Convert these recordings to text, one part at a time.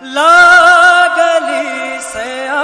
La galisea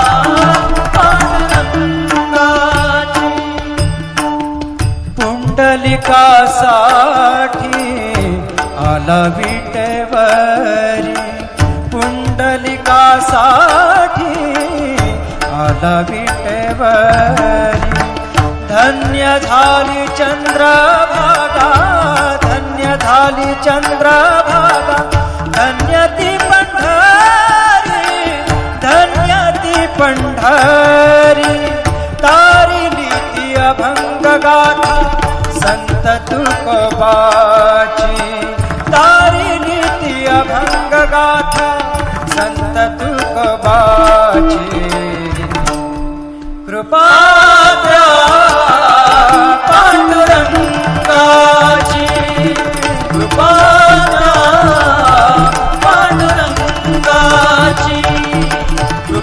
साठी आला विटेवरी. पुंडलिकासाठी आला विटेवरी. धन्य झाली चंद्रभागा धन्य झाली चंद्रभागा. धन्य ती पंढरी धन्य ती पंढरी.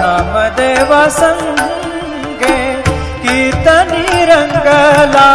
नामदेवा सङ्गे कीर्तनी रङ्गला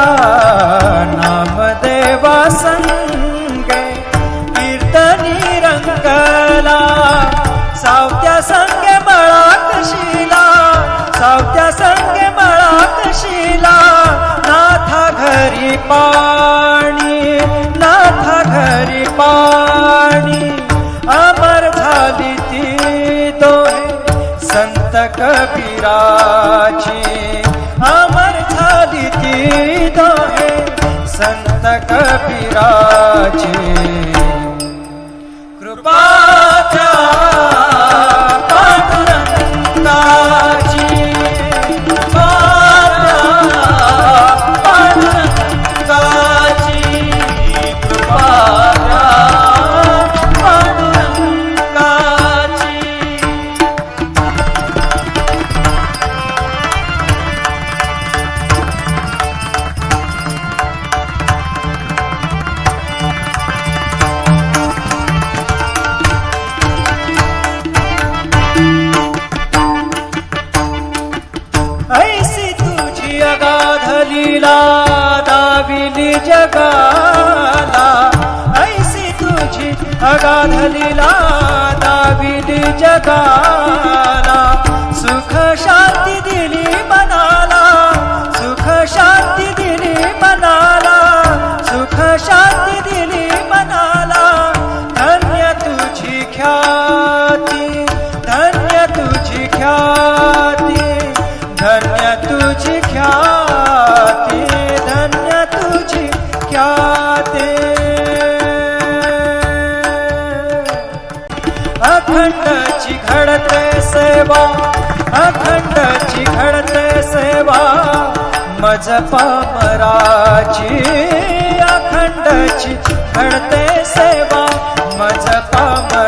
देवाची अमर झाली ती दोहे संत कृपा कृपाचा जगाला ऐसी तुझी अगाध लीला दाविली जगाला. घडते सेवा अखंडची घडते सेवा. मज पामराची अखंडची घडते सेवा. मज पामरा